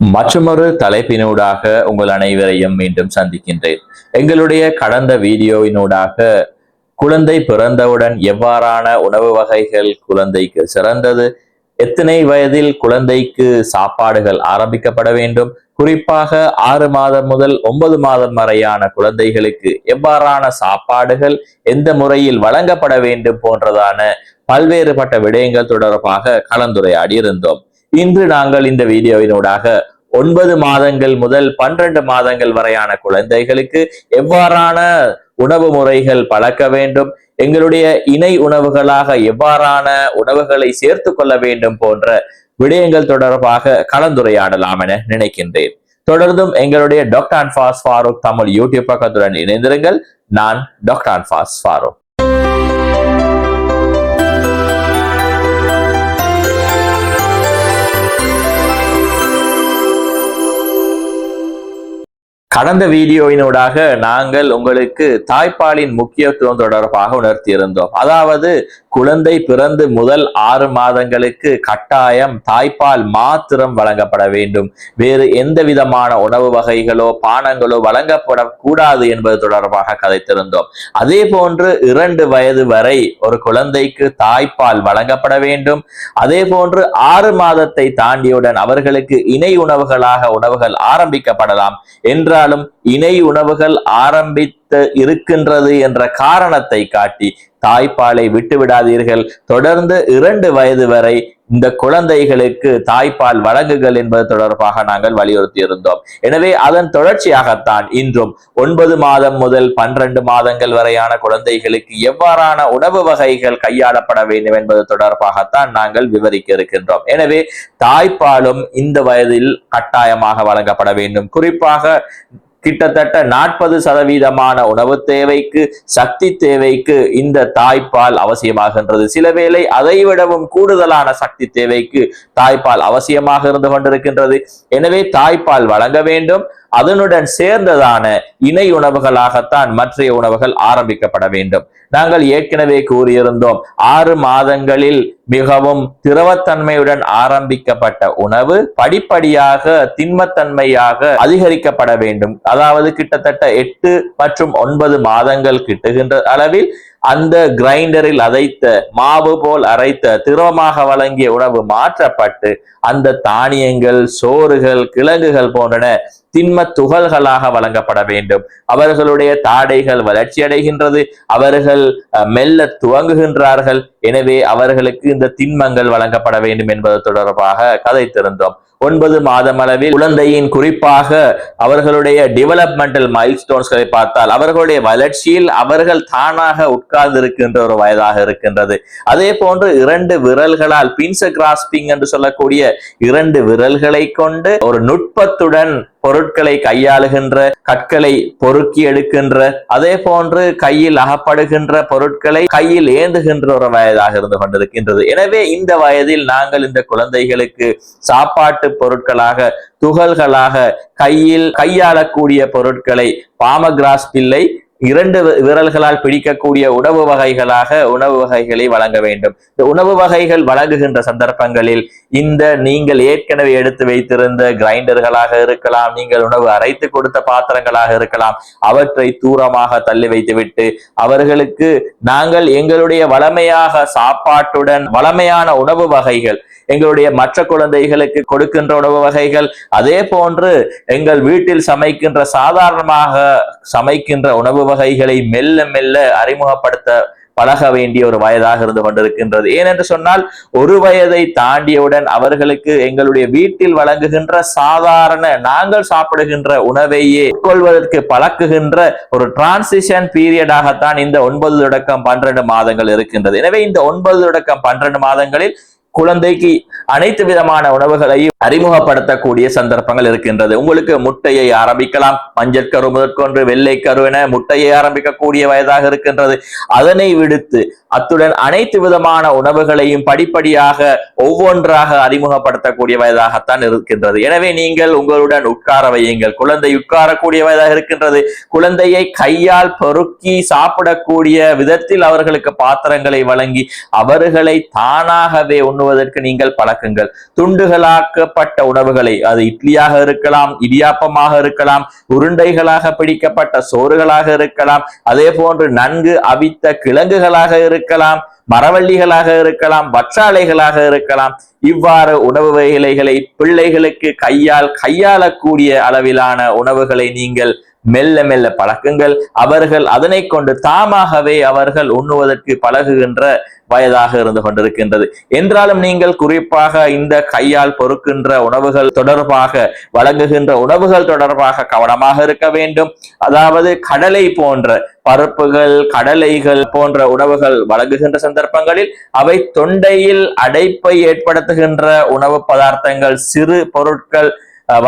மற்றொரு தலைப்பினூடாக உங்கள் அனைவரையும் மீண்டும் சந்திக்கின்றேன். எங்களுடைய கடந்த வீடியோவினூடாக குழந்தை பிறந்தவுடன் எவ்வாறான உணவு வகைகள் குழந்தைக்கு சிறந்தது? எத்தனை வயதில் குழந்தைக்கு சாப்பாடுகள் ஆரம்பிக்கப்பட வேண்டும்? குறிப்பாக ஆறு மாதம் முதல் ஒன்பது மாதம் வரையான குழந்தைகளுக்கு எவ்வாறான சாப்பாடுகள் எந்த முறையில் வழங்கப்பட வேண்டும் போன்றதான பல்வேறுபட்ட விடயங்கள் தொடர்பாக கலந்துரையாடி இருந்தோம் இன்று நாங்கள் இந்த வீடியோவினூடாக ஒன்பது மாதங்கள் முதல் பன்னிரண்டு மாதங்கள் வரையான குழந்தைகளுக்கு எவ்வாறான உணவு முறைகள் பழக்க வேண்டும் எங்களுடைய இணை உணவுகளாக எவ்வாறான உணவுகளை சேர்த்து கொள்ள வேண்டும் போன்ற விடயங்கள் தொடர்பாக கலந்துரையாடலாம் என நினைக்கின்றேன். தொடர்ந்தும் எங்களுடைய டாக்டர் அன்பாஸ் ஃபாரூக் தமிழ் யூடியூப் பக்கத்துடன் இணைந்திருங்கள். நான் டாக்டர் அன்பாஸ் ஃபாரூக் கடந்த வீடியோவினூடாக நாங்கள் உங்களுக்கு தாய்ப்பாலின் முக்கியத்துவம் தொடர்பாக உணர்த்தியிருந்தோம். அதாவது குழந்தை பிறந்து முதல் ஆறு மாதங்களுக்கு கட்டாயம் தாய்ப்பால் மாத்திரம் வழங்கப்பட வேண்டும். வேறு எந்த விதமான உணவு வகைகளோ பானங்களோ வழங்கப்படக்கூடாது என்பது தொடர்பாக கதைத்திருந்தோம். அதே போன்று இரண்டு வயது வரை ஒரு குழந்தைக்கு தாய்ப்பால் வழங்கப்பட வேண்டும். அதே போன்று ஆறு மாதத்தை தாண்டியவுடன் அவர்களுக்கு இணை உணவுகளாக உணவுகள் ஆரம்பிக்கப்படலாம் இருந்தாலும் இணை உணவுகள் ஆரம்பித்து இருக்கின்றது என்ற காரணத்தை காட்டி தாய்ப்பாலை விட்டுவிடாதீர்கள். தொடர்ந்து இரண்டு வயது வரை இந்த குழந்தைகளுக்கு தாய்ப்பால் வழங்குகள் என்பது தொடர்பாக நாங்கள் வலியுறுத்தி இருந்தோம் எனவே அதன் தொடர்ச்சியாகத்தான் இன்றும் ஒன்பது மாதம் முதல் பன்னிரண்டு மாதங்கள் வரையான குழந்தைகளுக்கு எவ்வாறான உணவு வகைகள் கையாளப்பட வேண்டும் என்பது தொடர்பாகத்தான் நாங்கள் விவரிக்க இருக்கின்றோம். எனவே தாய்ப்பாலும் இந்த வயதில் கட்டாயமாக வழங்கப்பட வேண்டும். குறிப்பாக கிட்டத்தட்ட நாற்பது சதவீதமான உணவு தேவைக்கு சக்தி தேவைக்கு இந்த தாய்ப்பால் அவசியமாகின்றது. சில வேளை அதை விடவும் கூடுதலான சக்தி தேவைக்கு தாய்ப்பால் அவசியமாக இருந்து கொண்டிருக்கின்றது. எனவே தாய்ப்பால் வழங்க வேண்டும். அதனுடன் சேர்ந்ததான இணை உணவுகளாகத்தான் மற்றைய உணவுகள் ஆரம்பிக்கப்பட வேண்டும். நாங்கள் ஏற்கனவே கூறியிருந்தோம் ஆறு மாதங்களில் மிகவும் திரவத்தன்மையுடன் ஆரம்பிக்கப்பட்ட உணவு படிப்படியாக திண்மத்தன்மையாக அதிகரிக்கப்பட வேண்டும். அதாவது கிட்டத்தட்ட எட்டு மற்றும் ஒன்பது மாதங்கள் கிட்டுகின்ற அளவில் அந்த கிரைண்டரில் அரைத்த மாவு போல் அரைத்த திரவமாக வழங்கிய உணவு மாற்றப்பட்டு அந்த தானியங்கள் சோறுகள் கிழங்குகள் போன்றன திண்ம துகள்களாக வழங்கப்பட வேண்டும். அவர்களுடைய தாடைகள் வளர்ச்சி அடைகின்றது. அவர்கள் மெல்ல துவங்குகின்றார்கள். எனவே அவர்களுக்கு இந்த திண்மங்கள் வழங்கப்பட வேண்டும் என்பது தொடர்பாக கதைத்திருந்தோம். ஒன்பது மாதம் அளவில் குழந்தையின் குறிப்பாக அவர்களுடைய டெவலப்மெண்டல் மைல்ஸ்டோன்ஸ்களை பார்த்தால் அவர்களுடைய வளர்ச்சியில் அவர்கள் தானாக உட்கார்ந்து இருக்கின்ற ஒரு வயதாக இருக்கின்றது. அதே போன்று இரண்டு விரல்களால் பின்ச கிராஸ்பிங் என்று சொல்லக்கூடிய இரண்டு விரல்களை கொண்டு ஒரு நுட்பத்துடன் பொருட்களை கையாளுகின்ற கற்களை பொறுக்கி எடுக்கின்ற அதே போன்று கையில் அகப்படுகின்ற பொருட்களை கையில் ஏந்துகின்ற ஒரு வயதாக இருந்து கொண்டிருக்கின்றது. எனவே இந்த வயதில் நாங்கள் இந்த குழந்தைகளுக்கு சாப்பாட்டு பொருட்களாக துகள்களாக கையில் கையாளக்கூடிய பொருட்களை பாமகிராஸ் பிள்ளை இரண்டு விரல்களால் பிடிக்கக்கூடிய உணவு வகைகளாக உணவு வகைகளை வழங்க வேண்டும். இந்த உணவு வகைகள் வழங்குகின்ற சந்தர்ப்பங்களில் இந்த நீங்கள் ஏற்கனவே எடுத்து வைத்திருந்த கிரைண்டர்களாக இருக்கலாம் நீங்கள் உணவு அரைத்து கொடுத்த பாத்திரங்களாக இருக்கலாம் அவற்றை தூரமாக தள்ளி வைத்துவிட்டு அவர்களுக்கு நாங்கள் எங்களுடைய வளமையாக சாப்பாட்டுடன் வளமையான உணவு வகைகள் எங்களுடைய மற்ற குழந்தைகளுக்கு கொடுக்கின்ற உணவு வகைகள் அதே போன்று எங்கள் வீட்டில் சமைக்கின்ற சாதாரணமாக சமைக்கின்ற உணவு வகைகளை மெல்ல மெல்ல அறிமுகப்படுத்த பழக வேண்டிய ஒரு வயதாக இருந்து கொண்டிருக்கின்றது. ஏனென்று சொன்னால் ஒரு வயதை தாண்டியவுடன் அவர்களுக்கு எங்களுடைய வீட்டில் வழங்குகின்ற சாதாரண நாங்கள் சாப்பிடுகின்ற உணவையே கொள்வதற்கு பழக்குகின்ற ஒரு டிரான்சிஷன் பீரியடாகத்தான் இந்த ஒன்பது தொடக்கம் பன்னிரண்டு மாதங்கள் இருக்கின்றது. எனவே இந்த ஒன்பது தொடக்கம் பன்னிரண்டு மாதங்களில் குழந்தைக்கு அனைத்து விதமான உணவுகளையும் அறிமுகப்படுத்தக்கூடிய சந்தர்ப்பங்கள் இருக்கின்றது. உங்களுக்கு முட்டையை ஆரம்பிக்கலாம். மஞ்சள் கரு முதற்கொன்று வெள்ளை கரு என முட்டையை ஆரம்பிக்கக்கூடிய வயதாக இருக்கின்றது. அதனை விடுத்து அத்துடன் அனைத்து விதமான உணவுகளையும் படிப்படியாக ஒவ்வொன்றாக அறிமுகப்படுத்தக்கூடிய வயதாகத்தான் இருக்கின்றது. எனவே நீங்கள் உங்களுடன் உட்கார வையுங்கள். குழந்தை உட்காரக்கூடிய வயதாக இருக்கின்றது. குழந்தையை கையால் பொறுக்கி சாப்பிடக்கூடிய விதத்தில் அவர்களுக்கு பாத்திரங்களை வழங்கி அவர்களை தானாகவே உண்ணு உண்ணுவதற்கு நீங்கள் பழக்குங்கள். துண்டுகளாக்கப்பட்ட உணவுகளை அது இட்லியாக இருக்கலாம் இடியாப்பமாக இருக்கலாம் உருண்டைகளாக பிடிக்கப்பட்ட சோறுகளாக இருக்கலாம் அதே போன்று நன்கு அவித்த கிழங்குகளாக இருக்கலாம் மரவள்ளிகளாக இருக்கலாம் வற்றாலைகளாக இருக்கலாம். இவ்வாறு உணவு வகைகளை பிள்ளைகளுக்கு கையால் கையாளக்கூடிய அளவிலான உணவுகளை நீங்கள் மெல்ல மெல்ல பழக்கங்கள். அவர்கள் அதனை கொண்டு தாமாகவே அவர்கள் உண்ணுவதற்கு பழகுகின்ற வயதாக இருந்து கொண்டிருக்கின்றது. என்றாலும் நீங்கள் குறிப்பாக இந்த கையால் பொறுக்கின்ற உணவுகள் தொடர்பாக வழங்குகின்ற உணவுகள் தொடர்பாக கவனமாக இருக்க வேண்டும். அதாவது கடலை போன்ற பருப்புகள் கடலைகள் போன்ற உணவுகள் வழங்குகின்ற சந்தர்ப்பங்களில் அவை தொண்டையில் அடைப்பை ஏற்படுத்துகின்ற உணவு பதார்த்தங்கள் சிறு பொருட்கள் அஹ்,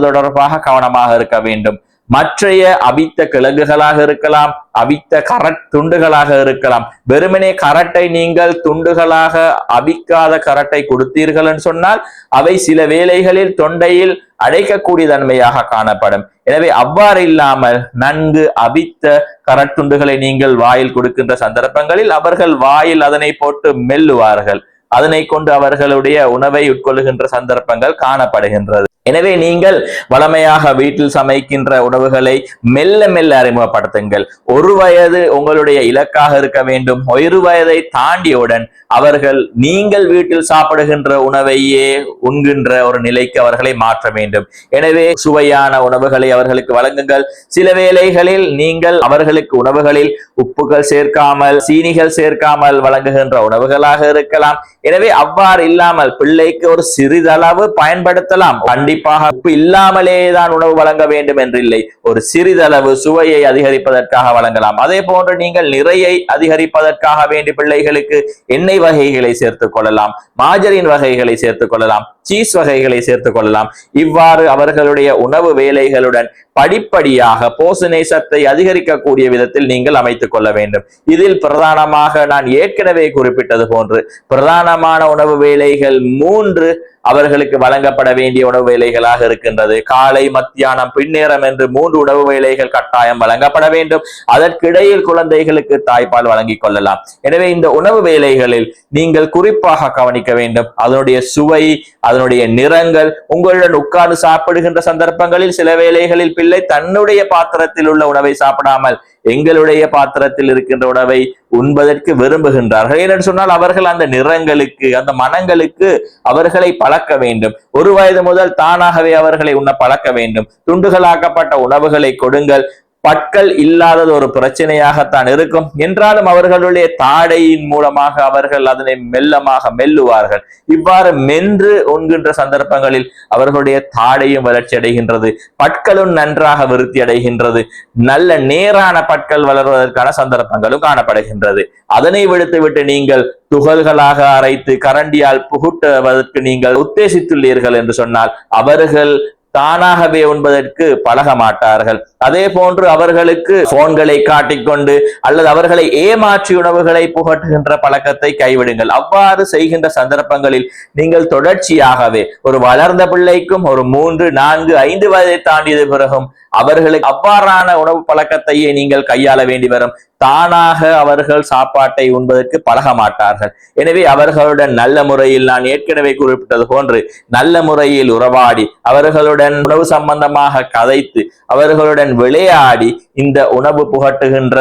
தொடர்பாக கவனமாக இருக்க வேண்டும். மற்றைய அவித்த கிழங்குகளாக இருக்கலாம் அவித்த கரட் துண்டுகளாக இருக்கலாம். வெறுமனே கரட்டை நீங்கள் துண்டுகளாக அவிக்காத கரட்டை கொடுத்தீர்கள் என்று சொன்னால் அவை சில வேளைகளில் தொண்டையில் அடைக்கக்கூடிய தன்மையாக காணப்படும். எனவே அவ்வாறு இல்லாமல் நன்கு அவித்த கரட்டுண்டுகளை நீங்கள் வாயில் கொடுக்கின்ற சந்தர்ப்பங்களில் அவர்கள் வாயில் அதனை போட்டு மெல்லுவார்கள். அதனை கொண்டு அவர்களுடைய உணவை உட்கொள்ளுகின்ற சந்தர்ப்பங்கள் காணப்படுகின்றது. எனவே நீங்கள் வளமையாக வீட்டில் சமைக்கின்ற உணவுகளை மெல்ல மெல்ல அறிமுகப்படுத்துங்கள். ஒரு வயது உங்களுடைய இலக்காக இருக்க வேண்டும். ஒரு வயதை தாண்டியவுடன் அவர்கள் நீங்கள் வீட்டில் சாப்பிடுகின்ற உணவையே உண்கின்ற ஒரு நிலைக்கு அவர்களை மாற்ற வேண்டும். எனவே சுவையான உணவுகளை அவர்களுக்கு வழங்குங்கள். சில வேளைகளில் நீங்கள் அவர்களுக்கு உணவுகளில் உப்புகள் சேர்க்காமல் சீனிகள் சேர்க்காமல் வழங்குகின்ற உணவுகளாக இருக்கலாம். எனவே அவ்வாறு இல்லாமல் பிள்ளைக்கு ஒரு சிறிதளவு பயன்படுத்தலாம். கண்டிப்பாக உப்பு இல்லாமலே தான் உணவு வழங்க வேண்டும் என்றில்லை. ஒரு சிறிதளவு சுவையை அதிகரிப்பதற்காக வழங்கலாம். அதே போன்று நீங்கள் நிறையை அதிகரிப்பதற்காக வேண்டி பிள்ளைகளுக்கு எண்ணெய் வகைகளை சேர்த்துக் கொள்ளலாம். மாஜரின் வகைகளை சேர்த்துக் கொள்ளலாம். சீஸ் வகைகளை சேர்த்துக் கொள்ளலாம். இவ்வாறு அவர்களுடைய உணவு வேலைகளுடன் படிப்படியாக போசனை சத்தை அதிகரிக்கக்கூடிய விதத்தில் நீங்கள் அமைத்துக் கொள்ள வேண்டும். இதில் பிரதானமாக நான் ஏற்கனவே குறிப்பிட்டது போன்று பிரதானமான உணவு வேலைகள் மூன்று அவர்களுக்கு வழங்கப்பட வேண்டிய உணவு வேலைகளாக இருக்கின்றது. காலை மத்தியானம் பின்னேரம் என்று மூன்று உணவு வேலைகள் கட்டாயம் வழங்கப்பட வேண்டும். அதற்கிடையில் குழந்தைகளுக்கு தாய்ப்பால் வழங்கிக் கொள்ளலாம். எனவே இந்த உணவு வேலைகளில் நீங்கள் குறிப்பாக கவனிக்க வேண்டும். அதனுடைய சுவை அதனுடைய நிறங்கள் உங்களுடன் உட்கார்ந்து சாப்பிடுகின்ற சந்தர்ப்பங்களில் சில வேளைகளில் பிள்ளை தன்னுடைய பாத்திரத்தில் உள்ள உணவை சாப்பிடாமல் எங்களுடைய பாத்திரத்தில் இருக்கின்ற உணவை உண்பதற்கு விரும்புகின்றார்கள். ஏனென்று சொன்னால் அவர்கள் அந்த நிறங்களுக்கு அந்த மனங்களுக்கு அவர்களை பழக்க வேண்டும். ஒரு வயது முதல் தானாகவே அவர்களை உண்ண பழக்க வேண்டும். துண்டுகளாக்கப்பட்ட உணவுகளை கொடுங்கள். பற்கள் இல்லாதது ஒரு பிரச்சனையாகத்தான் இருக்கும். என்றாலும் அவர்களுடைய தாடையின் மூலமாக அவர்கள் அதனை மெல்லமாக மெல்லுவார்கள். இவ்வாறு மென்று உண்கின்ற சந்தர்ப்பங்களில் அவர்களுடைய தாடையும் வளர்ச்சி அடைகின்றது. பற்களும் நன்றாக விருத்தி அடைகின்றது. நல்ல நேரான பற்கள் வளர்வதற்கான சந்தர்ப்பங்களும் காணப்படுகின்றது. அதனை விடுத்துவிட்டு நீங்கள் துகள்களாக அரைத்து கரண்டியால் புகுட்டுவதற்கு நீங்கள் உத்தேசித்துள்ளீர்கள் என்று சொன்னால் அவர்கள் தானாகவே உண்பதற்கு பழக மாட்டார்கள் அதே போன்று அவர்களுக்கு போன்களை காட்டிக்கொண்டு அல்லது அவர்களை ஏமாற்றி உணவுகளை புகட்டுகின்ற பழக்கத்தை கைவிடுங்கள். அவ்வாறு செய்கின்ற சந்தர்ப்பங்களில் நீங்கள் தொடர்ச்சியாகவே ஒரு வளர்ந்த பிள்ளைக்கும் ஒரு மூன்று நான்கு ஐந்து வயதை தாண்டியது பிறகும் அவர்களுக்கு அவ்வாறான உணவு பழக்கத்தையே நீங்கள் கையாள வேண்டி வரும். தானாக அவர்கள் சாப்பாட்டை உண்பதற்கு பழக மாட்டார்கள். எனவே அவர்களுடன் நல்ல முறையில் நான் ஏற்கனவே குறிப்பிட்டது போன்று நல்ல முறையில் உறவாடி அவர்களுடன் உணவு சம்பந்தமாக கதைத்து அவர்களுடன் விளையாடி இந்த உணவு புகட்டுகின்ற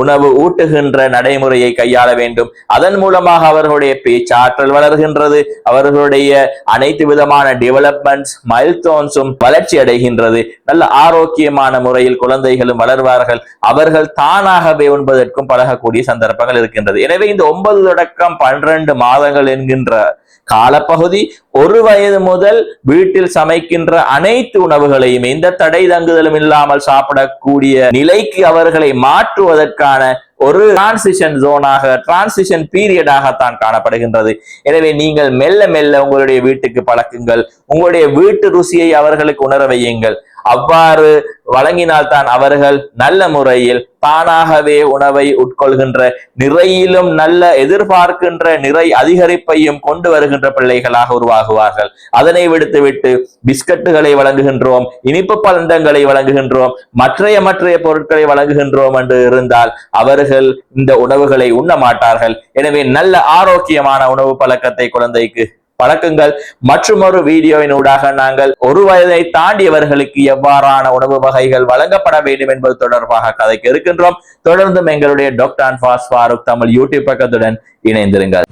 உணவு ஊட்டுகின்ற நடைமுறையை கையாள வேண்டும். அதன் மூலமாக அவர்களுடைய பேச்சாற்றல் வளர்கின்றது அவர்களுடைய அனைத்து விதமான டெவலப்மெண்ட்ஸ் மைல்தோன்ஸும் வளர்ச்சி அடைகின்றது நல்ல ஆரோக்கிய ஆரோக்கியமான முறையில் குழந்தைகளும் வளர்வார்கள். அவர்கள் தானாகவே உண்பதற்கும் பழகக்கூடிய சந்தர்ப்பங்கள் இருக்கின்றது. எனவே இந்த ஒன்பது தொடக்கம் பன்னிரண்டு மாதங்கள் என்கின்ற காலப்பகுதி ஒரு வயது முதல் வீட்டில் சமைக்கின்ற அனைத்து உணவுகளையும் எந்த தடை தங்குதலும் இல்லாமல் சாப்பிடக்கூடிய நிலைக்கு அவர்களை மாற்றுவதற்கான ஒரு டிரான்சிஷன் ஜோனாக டிரான்சிஷன் பீரியடாகத்தான் காணப்படுகின்றது. எனவே நீங்கள் மெல்ல மெல்ல உங்களுடைய வீட்டுக்கு பழக்குங்கள். உங்களுடைய வீட்டு ருசியை அவர்களுக்கு உணர வையுங்கள். அவ்வாறு வழங்கினால்தான் அவர்கள் நல்ல முறையில் தானாகவே உணவை உட்கொள்கின்ற நிறையிலும் நல்ல எதிர்பார்க்கின்ற நிறை அதிகரிப்பையும் கொண்டு வருகின்ற பிள்ளைகளாக உருவாகுவார்கள். அதனை விடுத்துவிட்டு பிஸ்கட்டுகளை வழங்குகின்றோம் இனிப்பு பண்டங்களை வழங்குகின்றோம் மற்றைய மற்றைய பொருட்களை வழங்குகின்றோம் என்று இருந்தால் அவர்கள் இந்த உணவுகளை உண்ண மாட்டார்கள். எனவே நல்ல ஆரோக்கியமான உணவு பழக்கத்தை குழந்தைக்கு பழக்கங்கள். மற்றும் ஒரு வீடியோவினூடாக நாங்கள் ஒரு வயதை தாண்டியவர்களுக்கு எவ்வாறான உணவு வகைகள் வழங்கப்பட வேண்டும் என்பது தொடர்பாக கதைக்கு இருக்கின்றோம். தொடர்ந்தும் எங்களுடைய டாக்டர் அன்பாஸ் ஃபாரூக் தமிழ் யூடியூப் பக்கத்துடன் இணைந்திருங்கள்.